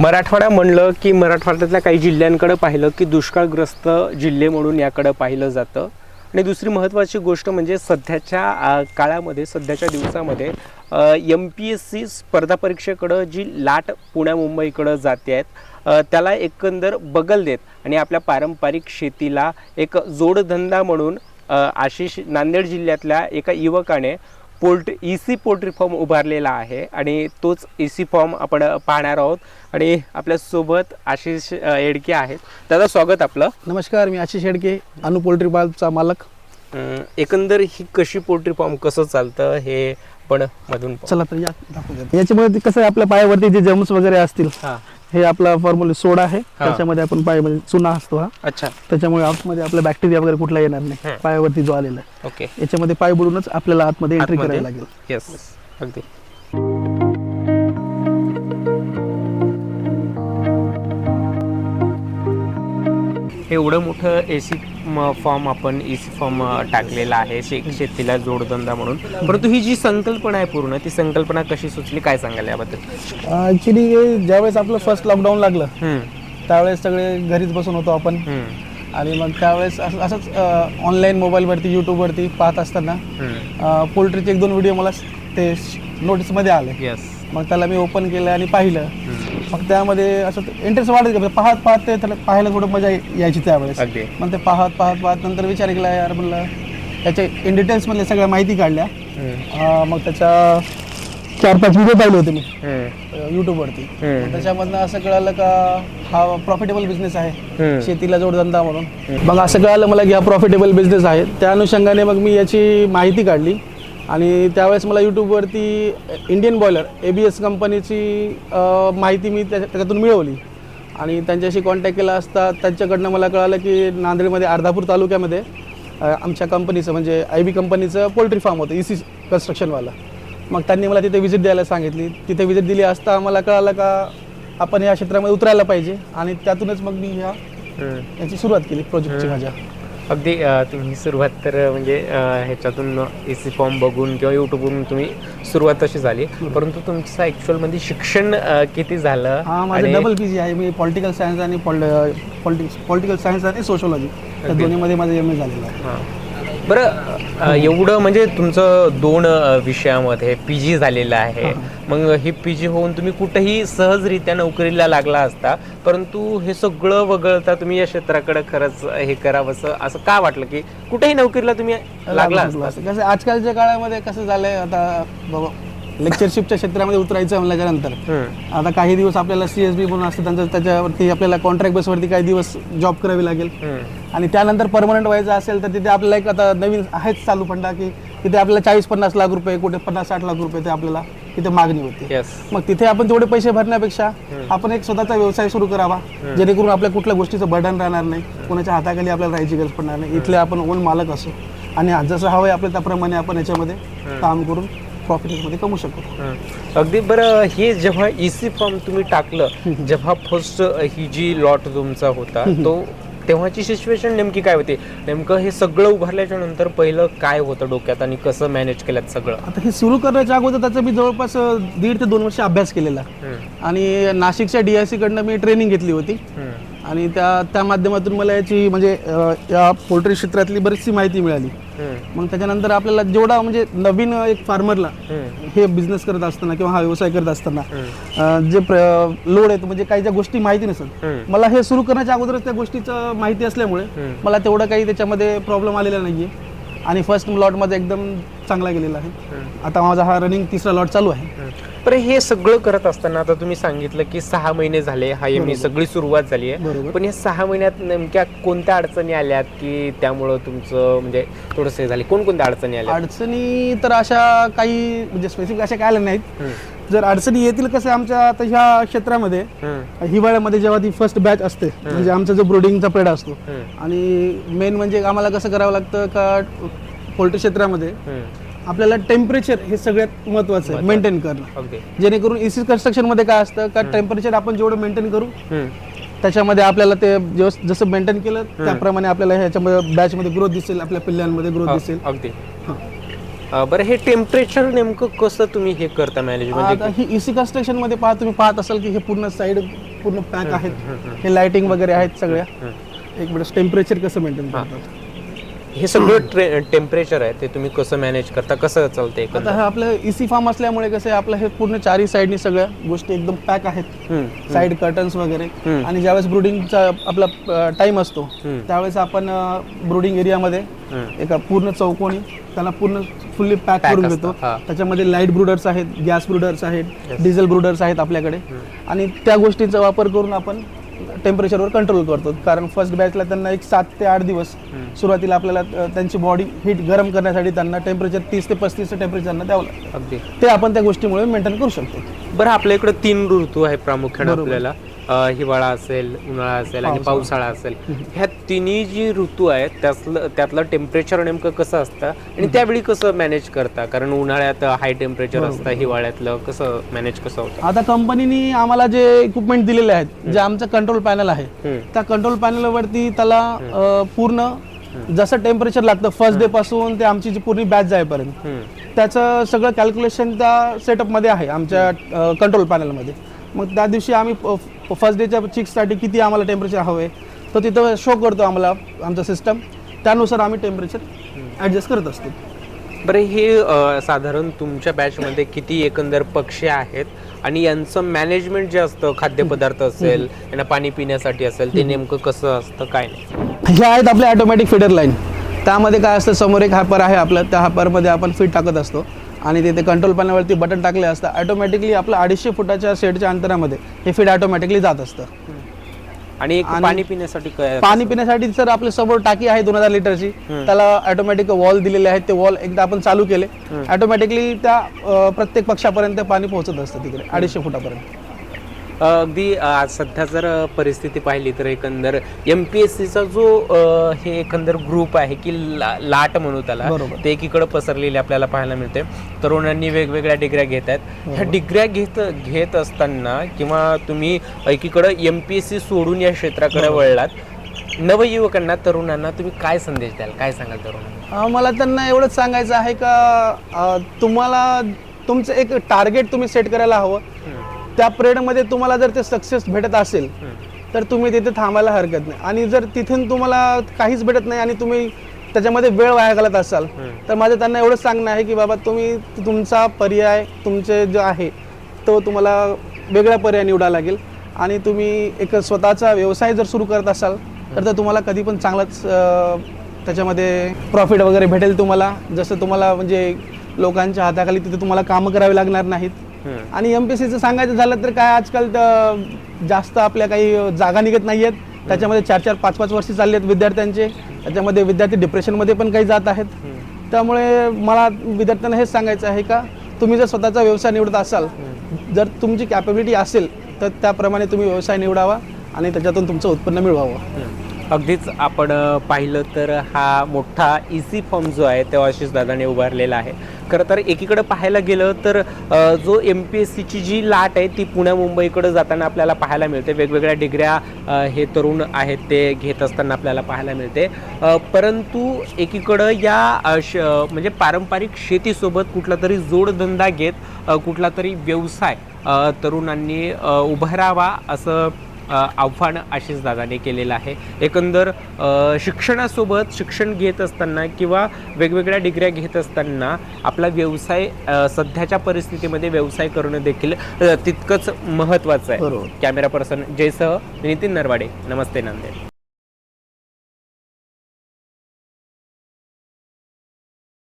मराठवाडा म्हणलं की मराठवाड्यातल्या काही जिल्ह्यांकडे पाहिलं की दुष्काळग्रस्त जिल्हे म्हणून याकडं पाहिलं जातं. आणि दुसरी महत्त्वाची गोष्ट म्हणजे सध्याच्या काळामध्ये सध्याच्या दिवसामध्ये एम पी एस सी स्पर्धा परीक्षेकडं जी लाट पुण्या मुंबईकडं जाते आहेत त्याला एकंदर बगल देत आणि आपल्या पारंपरिक शेतीला एक जोडधंदा म्हणून आशिष नांदेड जिल्ह्यातल्या एका युवकाने पोल्ट ई सी पोल्ट्री फार्म उभारलेला आहे आणि तोच ई सी फॉर्म आपण पाहणार आहोत. आणि आपल्यासोबत आशिष येडके आहेत. दादा स्वागत आपलं. नमस्कार मी आशिष शेडके अनु पोल्ट्री बालचा मालक. एकंदर ही कशी पोल्ट्री फार्म कसं चालतं हे आपण मधून. चला तर या. याच्यामध्ये कसं आहे आपल्या पायावरती जे जम्स वगैरे असतील हा आपला फॉर्म्युला सोडा आहे. त्याच्यामध्ये आपण पायामध्ये चुना असतो हा. अच्छा. त्याच्यामुळे आतमध्ये आपला बॅक्टेरिया वगैरे कुठला येणार नाही. पायावरती जो आलेला आहे. ओके. याच्यामध्ये पाय बुडूनच आपल्याला आतमध्ये एंट्री? करायला लागेल. येस अगदी. एवढं मोठं ए सी फॉर्म आपण ए सी फॉर्म टाकलेला आहे. शे शेतीला जोडधंदा म्हणून. परंतु ही जी संकल्पना आहे पूर्ण ती संकल्पना कशी सुचली? काय सांगाल याबद्दल? ऍक्च्युली ज्यावेळेस आपलं फर्स्ट लॉकडाऊन लागलं हम्म, त्यावेळेस सगळे घरीच बसून होतो आपण. हम्म, आणि मग त्यावेळेस असं- असंच ऑनलाईन मोबाईलवरती यूट्यूबवरती पाहत असताना हम्म. पोल्ट्रीचे एक दोन व्हिडिओ मला ते नोटीसमध्ये आले. येस मग त्याला मी ओपन केलं आणि पाहिलं. हम्म, मग त्यामध्ये असं इंटरेस्ट वाढत गेलं. पाहत पाहत ते त्याला पाहायला थोडं मजा यायची त्यावेळेस. अगदी. मग ते पाहत पाहत पाहत नंतर विचार केला यार म्हणलं त्याच्या इन डिटेल्समधल्या सगळ्या माहिती काढल्या. अं, मग त्याच्या चार पाच व्हिडिओ पाहिले होते मी हम्म, यूट्यूबवरती हम्म, त्याच्यामधनं असं कळालं का हा प्रॉफिटेबल बिझनेस आहे. शेतीला जोडधंदा म्हणून. मग असं कळालं मला की हा प्रॉफिटेबल बिझनेस आहे. त्या अनुषंगाने मग मी याची माहिती काढली. आणि त्यावेळेस मला यूट्यूबवरती Indian broiler A B S कंपनीची माहिती मी त्या- त्याच्यातून मिळवली. आणि त्यांच्याशी कॉन्टॅक्ट केला असता त्यांच्याकडनं मला कळालं की नांदेडमध्ये अर्धापूर तालुक्यामध्ये आमच्या कंपनीचं म्हणजे आय बी कंपनीचं पोल्ट्री फार्म होतं ई सी कन्स्ट्रक्शनवालं मग त्यांनी मला तिथे व्हिजिट द्यायला सांगितली. तिथे व्हिजिट दिली असता मला कळालं का आपण या क्षेत्रामध्ये उतरायला पाहिजे. आणि त्यातूनच मग मी ह्या. याची सुरुवात केली प्रोजेक्टची माझ्या. अगदी तुम्ही सुरुवात तर म्हणजे ह्याच्यातून ए सी फॉर्म बघून किंवा यूट्यूबवरून तुम्ही सुरुवात तशी झाली. परंतु तुमचं ॲक्च्युअलमध्ये शिक्षण किती झालं? हा माझं डबल पी जी आहे. मी पॉलिटिकल सायन्स आणि पॉलिटिक्स पॉलिटिकल सायन्स आणि सोशोलॉजी दोन्हीमध्ये माझं एम ए झालेलं आहे. हां. बरं एवढं म्हणजे तुमचं दोन विषयामध्ये पी जी झालेलं आहे. मग ही पी जी होऊन तुम्ही कुठेही सहजरित्या नोकरीला लागला असता परंतु हे सगळं वगळता तुम्ही या क्षेत्राकडे खरंच हे करावं असं असं का वाटलं की कुठेही नोकरीला तुम्ही लागला असता कसं आजकालच्या काळामध्ये कसं झालंय आता बाबा लेक्चरशिपच्या क्षेत्रामध्ये उतरायचं म्हणल्याच्यानंतर. आता काही दिवस आपल्याला सी एस बी म्हणून असतं त्यांचं त्याच्यावरती आपल्याला कॉन्ट्रॅक्ट बेसवरती काही दिवस जॉब करावी लागेल. आणि त्यानंतर परमनंट व्हायचं असेल तर तिथे आपल्याला एक आता नवीन आहेच चालू फंडा की तिथे आपल्याला चाळीस पन्नास लाख रुपये कुठे पन्नास साठ लाख रुपये ते आपल्याला तिथे मागणी होती. मग तिथे आपण तेवढे पैसे भरण्यापेक्षा आपण एक स्वतःचा व्यवसाय सुरू करावा. जेणेकरून आपल्या कुठल्या गोष्टीचं बर्डन राहणार नाही कोणाच्या हाताखाली आपल्याला राहायची गरज पडणार नाही. इथले आपण ओन मालक असो. आणि आज जसं हवं आहे आपल्या त्याप्रमाणे आपण याच्यामध्ये काम करून प्रॉफिटमध्ये कमवू शकतो. हं. अगदी बरं हे जेव्हा ई सी फॉर्म तुम्ही टाकलं जेव्हा फर्स्ट ही जी लॉट तुमचा होता तो तेव्हाची सिच्युएशन नेमकी काय होती नेमकं हे सगळं उभारल्याच्या नंतर पहिलं काय होतं डोक्यात आणि कसं मॅनेज केलं सगळं आता हे सुरू करण्याच्या अगोदर त्याचा मी जवळपास दीड ते दोन वर्ष अभ्यास केलेला. आणि नाशिकच्या डी आय सीकडनं मी ट्रेनिंग घेतली होती. आणि त्या त्या माध्यमातून मला याची म्हणजे अं, या पोल्ट्री क्षेत्रातली बरीचशी माहिती मिळाली. मग त्याच्यानंतर आपल्याला जेवढा म्हणजे नवीन एक फार्मरला हं. बिझनेस करत असताना किंवा हा व्यवसाय करत असताना. अं, जे लोड आहेत म्हणजे काही ज्या गोष्टी माहिती नसत. मला हे सुरू करण्याच्या अगोदरच त्या गोष्टीचं माहिती असल्यामुळे. मला तेवढं काही त्याच्यामध्ये प्रॉब्लेम आलेला नाहीये आणि फर्स्ट लॉटमध्ये एकदम चांगला गेलेला आहे. आता माझा हा रनिंग तिसरा लॉट चालू आहे बरं हे सगळं करत असताना आता तुम्ही सांगितलं की सहा महिने झाले हा एम सगळी सुरुवात झाली आहे पण या सहा महिन्यात नेमक्या कोणत्या अडचणी आल्यात की त्यामुळं तुमचं म्हणजे थोडंसं झाले कोणकोणत्या अडचणी आल्या अडचणी तर अशा काही म्हणजे स्पेसिफिक अशा काय आल्या नाहीत. जर अडचणी येतील कसं आमच्या आता ह्या क्षेत्रामध्ये. हिवाळ्यामध्ये जेव्हा ती फर्स्ट बॅच असते म्हणजे आमचा जो ब्रोडिंगचा पेड असतो. आणि मेन म्हणजे आम्हाला कसं करावं लागतं का पोल्ट्री क्षेत्रामध्ये. आपल्याला टेम्परेचर हे सगळ्यात महत्वाचं आहे मेंटेन करणं. अगदी जेणेकरून एसी कन्स्ट्रक्शनमध्ये काय असतं का टेम्परेचर आपण जेवढं मेंटेन करू. त्याच्यामध्ये आपल्याला ते जस- जसं मेंटेन केलं त्याप्रमाणे आपल्याला ह्याच्यामध्ये बॅचमध्ये ग्रोथ दिसेल आपल्या पिल्ल्यांमध्ये ग्रोथ दिसेल. अगदी. हां. अं, बरं हे टेम्परेचर नेमकं कसं तुम्ही हे करता मॅनेज म्हणजे आता ही इसी कन्स्ट्रक्शनमध्ये पाहा तुम्ही पाहत असाल की हे पूर्ण साईड पूर्ण पॅक आहेत. हे लाइटिंग वगैरे आहेत सगळ्या. एक मिनिट टेम्परेचर कसं मेंटेन करतात? हे सगळं टेम्परेचर आहे ते तुम्ही कसं मॅनेज करता कसं चालते आता हे आपलं इसी फार्म असल्यामुळे कसं आहे आपलं हे पूर्ण चारही साईडनी सगळ्या गोष्टी एकदम पॅक आहेत. साईड कर्टन्स वगैरे. आणि ज्यावेळेस ब्रुडिंगचा आपला टाइम असतो त्यावेळेस आपण ब्रुडिंग एरियामध्ये एका पूर्ण चौकोनी त्याला पूर्ण फुल्ली पॅक करून घेतो. त्याच्यामध्ये लाइट ब्रुडर्स आहेत गॅस ब्रुडर्स आहेत डिझेल ब्रुडर्स आहेत आपल्याकडे. आणि त्या गोष्टींचा वापर करून आपण टेम्परेचरवर कंट्रोल करतो. कारण फर्स्ट बॅचला त्यांना एक सात ते आठ दिवस सुरुवातीला आपल्याला त्यांची बॉडी हीट गरम करण्यासाठी त्यांना टेम्परेचर तीस ते पस्तीस टेम्परेचरनं द्यावं लागतं. अगदी. ते आपण त्या गोष्टीमुळे मेंटेन करू शकतो. बरं आपल्या इकडे तीन ऋतू आहे प्रामुख्याने. आपल्याला. हिवाळा असेल उन्हाळा असेल आणि पावसाळा. असेल. ह्या तिन्ही जी ऋतू आहेत त्यातलं त्यातलं टेम्परेचर नेमकं कसं असतं? आणि त्यावेळी कसं मॅनेज करता? कारण उन्हाळ्यात हाय टेम्परेचर असतं हिवाळ्यातलं कसं मॅनेज कसं होतं? आता कंपनीने आम्हाला जे इक्विपमेंट दिलेले आहेत जे आमचं कंट्रोल पॅनल आहे. त्या कंट्रोल पॅनलवरती त्याला पूर्ण जसं टेम्परेचर लागतं फर्स्ट डे पासून ते आमची जी पूर्ण बॅच जाईपर्यंत. त्याचं सगळं कॅल्क्युलेशन त्या सेटअपमध्ये आहे आमच्या कंट्रोल पॅनलमध्ये मग त्या दिवशी आम्ही फर्स्ट डेच्या चिक्ससाठी किती आम्हाला टेम्परेचर हवं आहे तो तिथं शो करतो आम्हाला आमचा सिस्टम त्यानुसार आम्ही टेम्परेचर ॲडजस्ट करत असतो. बरं हे साधारण तुमच्या बॅचमध्ये किती एकंदर पक्षी आहेत? आणि यांचं मॅनेजमेंट जे असतं खाद्यपदार्थ असेल यांना पाणी पिण्यासाठी असेल ते नेमकं कसं असतं काय नाही? हे आहेत आपले ऑटोमॅटिक फीडर लाईन त्यामध्ये काय असतं समोर एक हापर आहे आपलं त्या हापरमध्ये आपण फीड टाकत असतो. आणि तिथे कंट्रोल पॅनलवरती बटन टाकले असतं ऑटोमॅटिकली आपलं अडीचशे फुटाच्या सेटच्या अंतरामध्ये हे फीड ऑटोमॅटिकली जात असतं. आणि पाणी पिण्यासाठी पाणी पिण्यासाठी सर आपल्यासमोर टाकी आहे दोन हजार लिटरची त्याला ऑटोमॅटिक वॉल दिलेले आहेत ते वॉल एकदा आपण चालू केले ऑटोमॅटिकली त्या प्रत्येक पक्षापर्यंत पाणी पोहोचत असतं तिकडे अडीचशे फुटापर्यंत. अगदी आज सध्या जर परिस्थिती पाहिली तर एकंदर एम पी एस सीचा जो हे एकंदर ग्रुप आहे की ला- लाट म्हणू त्याला. ते एकीकडे पसरलेले आपल्याला पाहायला मिळते. तरुणांनी वेगवेगळ्या डिग्र्या घेत आहेत. ह्या डिग्र्या घेत घेत असताना किंवा तुम्ही एकीकडे एम पी एस सी सोडून या क्षेत्राकडे वळलात नवयुवकांना तरुणांना तुम्ही काय संदेश द्याल? काय सांगाल तरुणांना? मला त्यांना एवढंच सांगायचं आहे का तुम्हाला तुमचं एक टार्गेट तुम्ही सेट करायला हवं. त्या पिरियडमध्ये तुम्हाला जर ते सक्सेस भेटत असेल तर तुम्ही तिथे थांबायला हरकत नाही. आणि जर तिथून तुम्हाला काहीच भेटत नाही आणि तुम्ही त्याच्यामध्ये वेळ वाया घालत असाल तर माझं त्यांना एवढंच सांगणं आहे की बाबा तुम्ही तुमचा पर्याय तुमचे जो आहे तो तुम्हाला वेगळा पर्याय निवडावा लागेल. आणि तुम्ही एक स्वतःचा व्यवसाय जर सुरू करत असाल तर ते तुम्हाला कधी पण चांगलाच त्याच्यामध्ये प्रॉफिट वगैरे भेटेल तुम्हाला. जसं तुम्हाला म्हणजे लोकांच्या हाताखाली तिथे तुम्हाला कामं करावी लागणार नाहीत. आणि एम पी सीचं सांगायचं झालं तर काय आजकाल तर जास्त आपल्या काही जागा निघत नाही आहेत त्याच्यामध्ये चार चार पाच पाच वर्ष चालली आहेत विद्यार्थ्यांचे. त्याच्यामध्ये विद्यार्थी डिप्रेशनमध्ये पण काही जात आहेत. त्यामुळे मला विद्यार्थ्यांना हेच सांगायचं आहे का तुम्ही जर स्वतःचा व्यवसाय निवडत असाल जर तुमची कॅपॅबिलिटी असेल तर त्याप्रमाणे तुम्ही व्यवसाय निवडावा आणि त्याच्यातून तुमचं उत्पन्न मिळवावं. अगदीच आपण पाहिलं तर हा मोठा इसी फॉर्म जो आहे तो आशिष दादाने उभारलेला आहे. खरं तर एकीकडे पाहायला गेलं तर जो एम पी एस सीची जी लाट आहे ती पुण्या मुंबईकडे जाताना आपल्याला पाहायला मिळते. वेगवेगळ्या डिग्र्या हे तरुण आहेत ते घेत असताना आपल्याला पाहायला मिळते. परंतु एकीकडं या श म्हणजे पारंपरिक शेतीसोबत कुठला तरी जोडधंदा घेत कुठला तरी व्यवसाय तरुणांनी उभारावा असं आव्हान आशिष दादाने केलेलं आहे. एकंदर शिक्षणासोबत शिक्षण घेत असताना किंवा वेगवेगळ्या डिग्र्या घेत असताना आपला व्यवसाय सध्याच्या परिस्थितीमध्ये व्यवसाय करणं देखील तितकंच महत्त्वाचं आहे. कॅमेरा पर्सन जयसह नितीन नरवाडे. नमस्ते नांदेड